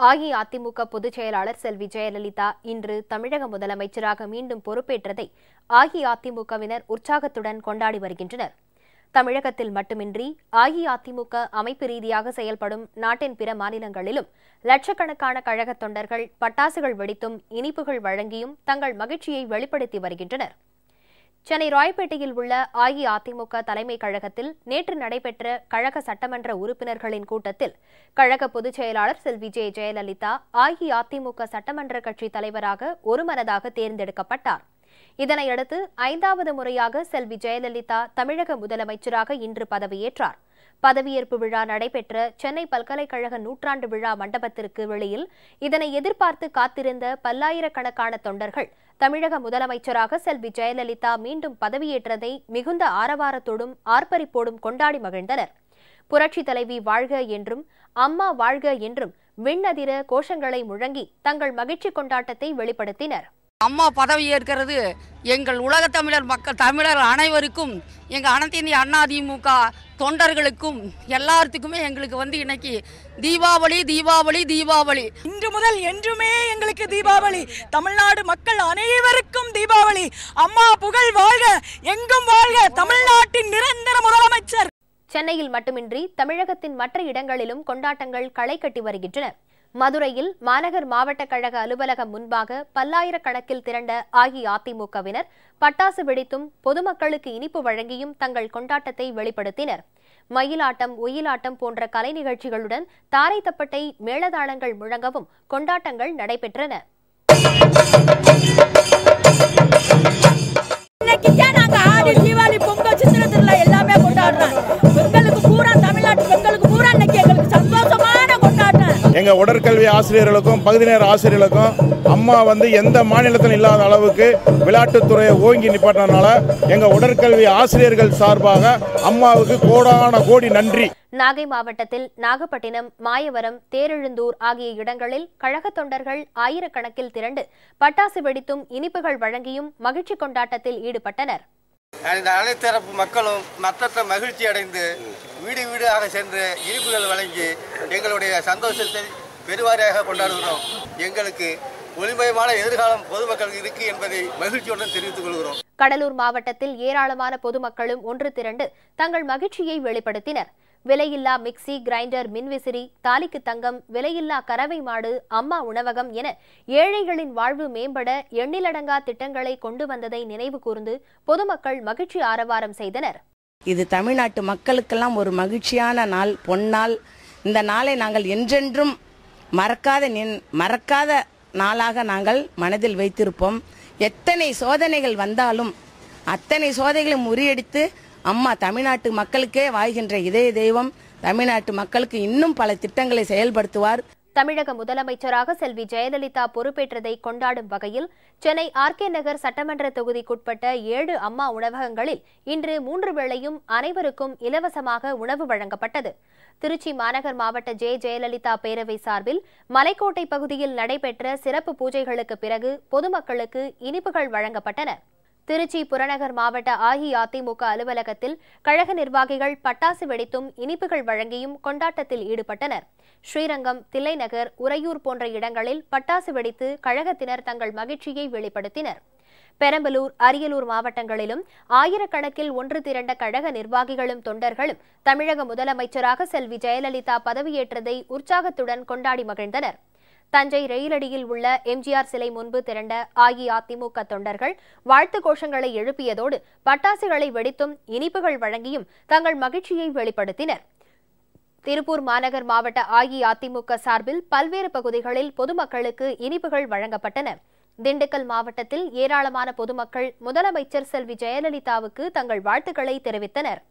அஇஅதிமுக பொதுச் செயலாளர் செல்வி ஜெயலலிதா இன்று தமிழக முதலமைச்சராக மீண்டும் பொறுப்பேற்றதை அஇஅதிமுகவினர் உற்சாகத்துடன் கொண்டாடி வருகின்றனர். தமிழகத்தில் மட்டுமின்றி அஇஅதிமுக அமைப்பு ரீதியாக செயல்படும் நாட்டின் பிற மாநிலங்களிலும் லட்சக்கணக்கான கழகத் தொண்டர்கள் பட்டாசுகள் வெடித்தும் இனிப்புகள் வழங்கியும் தங்கள் மகிழ்ச்சியை வெளிப்படுத்தி வருகின்றனர். சென்னை ராயப்பேட்டையில் உள்ள அஇஅதிமுக தலைமை கழகத்தில் நேற்று நடைபெற்ற கழக சட்டமன்ற உறுப்பினர்களின் கூட்டத்தில் கழக பொதுச் செயலாளர் செல்வி ஜே ஜெயலலிதா அஇஅதிமுக சட்டமன்ற கட்சி தலைவராக ஒருமனதாக தேர்ந்தெடுக்கப்பட்டார். இதனையடுத்து ஐந்தாவது முறையாக செல்வி ஜெயலலிதா தமிழக முதலமைச்சராக இன்று பதவியேற்றார். பதவியேற்பு விழா நடைபெற்ற சென்னை பல்கலைக்கழக நூற்றாண்டு விழா மண்டபத்திற்கு வெளியில் இதனை எதிர்பார்த்து காத்திருந்த பல்லாயிரக்கணக்கான தொண்டர்கள் தமிழக முதலமைச்சராக செல்வி ஜெயலலிதா மீண்டும் பதவியேற்றதை மிகுந்த ஆரவாரத்தோடும் ஆர்ப்பரிப்போடும் கொண்டாடி மகிழ்ந்தனர். புரட்சி தலைவி வாழ்க என்றும் அம்மா வாழ்க என்றும் விண்ணதிர கோஷங்களை முழங்கி தங்கள் மகிழ்ச்சி கொண்டாட்டத்தை வெளிப்படுத்தினர். அம்மா பதவி ஏற்கிறது எங்கள் உலக தமிழர் மக்கள் தமிழர் அனைவருக்கும் எங்கள் அனைத்து இந்திய அண்ணா திமுக தொண்டர்களுக்கும் எல்லாத்துக்குமே எங்களுக்கு வந்து இன்னைக்கு தீபாவளி தீபாவளி தீபாவளி. இன்று முதல் என்றுமே எங்களுக்கு தீபாவளி. தமிழ்நாடு மக்கள் அனைவருக்கும் தீபாவளி. அம்மா புகழ் வாழ்க எங்கும் வாழ்க தமிழ்நாட்டின் நிரந்தர முதலமைச்சர். சென்னையில் மட்டுமின்றி தமிழகத்தின் மற்ற இடங்களிலும் கொண்டாட்டங்கள் களை கட்டி வருகின்றன. மதுரையில் மாநகர் மாவட்ட கழக அலுவலகம் முன்பாக பல்லாயிரக்கணக்கில் திரண்ட அஇஅதிமுகவினர் பட்டாசு வெடித்தும் பொதுமக்களுக்கு இனிப்பு வழங்கியும் தங்கள் கொண்டாட்டத்தை வெளிப்படுத்தினர். மயிலாட்டம் ஒயிலாட்டம் போன்ற கலை நிகழ்ச்சிகளுடன் தாரை தப்பட்டை மேளதாளங்கள் முழங்கவும் கொண்டாட்டங்கள் நடைபெற்றன. எங்கள் உடற்கல்வி ஆசிரியர்களுக்கும் பகுதி நேர ஆசிரியர்களுக்கும் அம்மா வந்து எந்த மாநிலத்திலும் இல்லாத அளவுக்கு விளையாட்டுத்துறையை ஓங்கி நிப்பாட்டினால எங்கள் உடற்கல்வி ஆசிரியர்கள் சார்பாக அம்மாவுக்கு கோடான கோடி நன்றி. நாகை மாவட்டத்தில் நாகப்பட்டினம் மாயவரம் தேரெழுந்தூர் ஆகிய இடங்களில் கழக தொண்டர்கள் ஆயிரக்கணக்கில் திரண்டு பட்டாசு வெடித்தும் இனிப்புகள் வழங்கியும் மகிழ்ச்சி கொண்டாட்டத்தில் ஈடுபட்டனர். இந்த அனைத்து தரப்பு மக்களும் மற்றற்ற மகிழ்ச்சி அடைந்து வீடு வீடாக சென்று இனிப்புகள் வழங்கி எங்களுடைய சந்தோஷத்தை பெருவாரியாக கொண்டாடுகிறோம். எங்களுக்கு ஒளிமயமான எதிர்காலம் பொதுமக்களுக்கு இருக்கு என்பதை மகிழ்ச்சியுடன் தெரிவித்துக் கொள்கிறோம். கடலூர் மாவட்டத்தில் ஏராளமான பொதுமக்களும் ஒன்று திரண்டு தங்கள் மகிழ்ச்சியை வெளிப்படுத்தினர். விலையில்லா மிக்சி கிரைண்டர் மின்விசிறி தாலிக்கு தங்கம் விலையில்லா கறவை மாடு அம்மா உணவகம் என ஏழைகளின் வாழ்வு மேம்பட எண்ணிலடங்கா திட்டங்களை கொண்டு வந்ததை நினைவு கூர்ந்து பொதுமக்கள் மகிழ்ச்சி ஆரவாரம் செய்தனர். இது தமிழ்நாட்டு மக்களுக்கெல்லாம் ஒரு மகிழ்ச்சியான நாள் பொன்னாள் இந்த நாளை நாங்கள் என்றென்றும் மறக்காத நின் மறக்காத நாளாக நாங்கள் மனதில் வைத்திருப்போம். எத்தனை சோதனைகள் வந்தாலும் அத்தனை சோதனைகளை முறியடித்து அம்மா தமிழ்நாட்டு மக்களுக்கே வாழ்கின்ற இதய தெய்வம். தமிழ்நாட்டு மக்களுக்கு இன்னும் பல திட்டங்களை செயல்படுத்துவார். தமிழக முதலமைச்சராக செல்வி ஜெயலலிதா பொறுப்பேற்றதை கொண்டாடும் வகையில் சென்னை ஆர்கே நகர் சட்டமன்ற தொகுதிக்குட்பட்ட ஏழு அம்மா உணவகங்களில் இன்று மூன்று வேளையும் அனைவருக்கும் இலவசமாக உணவு வழங்கப்பட்டது. திருச்சி மாநகர் மாவட்ட ஜே ஜெயலலிதா பேரவை சார்பில் மலைக்கோட்டை பகுதியில் நடைபெற்ற சிறப்பு பூஜைகளுக்கு பிறகு பொதுமக்களுக்கு இனிப்புகள் வழங்கப்பட்டன. திருச்சி புறநகர் மாவட்ட அஇஅதிமுக அலுவலகத்தில் கழக நிர்வாகிகள் பட்டாசு வெடித்தும் இனிப்புகள் வழங்கியும் கொண்டாட்டத்தில் ஈடுபட்டனர். ஸ்ரீரங்கம் தில்லைநகர் உறையூர் போன்ற இடங்களில் பட்டாசு வெடித்து கழகத்தினர் தங்கள் மகிழ்ச்சியை வெளிப்படுத்தினர். பெரம்பலூர் அரியலூர் மாவட்டங்களிலும் ஆயிரக்கணக்கில் ஒன்று திரண்ட கழக நிர்வாகிகளும் தொண்டர்களும் தமிழக முதலமைச்சராக செல்வி ஜெயலலிதா பதவியேற்றதை உற்சாகத்துடன் கொண்டாடி மகிழ்ந்தனர். தஞ்சை ரயிலடியில் உள்ள எம்ஜிஆர் சிலை முன்பு திரண்ட அஇஅதிமுக தொண்டர்கள் வாழ்த்து கோஷங்களை எழுப்பியதோடு பட்டாசுகளை வெடித்தும் இனிப்புகள் வழங்கியும் தங்கள் மகிழ்ச்சியை வெளிப்படுத்தினர். திருப்பூர் மாநகர் மாவட்ட அஇஅதிமுக சார்பில் பல்வேறு பகுதிகளில் பொதுமக்களுக்கு இனிப்புகள் வழங்கப்பட்டன. திண்டுக்கல் மாவட்டத்தில் ஏராளமான பொதுமக்கள் முதலமைச்சர் செல்வி ஜெயலலிதாவுக்கு தங்கள் வாழ்த்துக்களை தெரிவித்தனர்.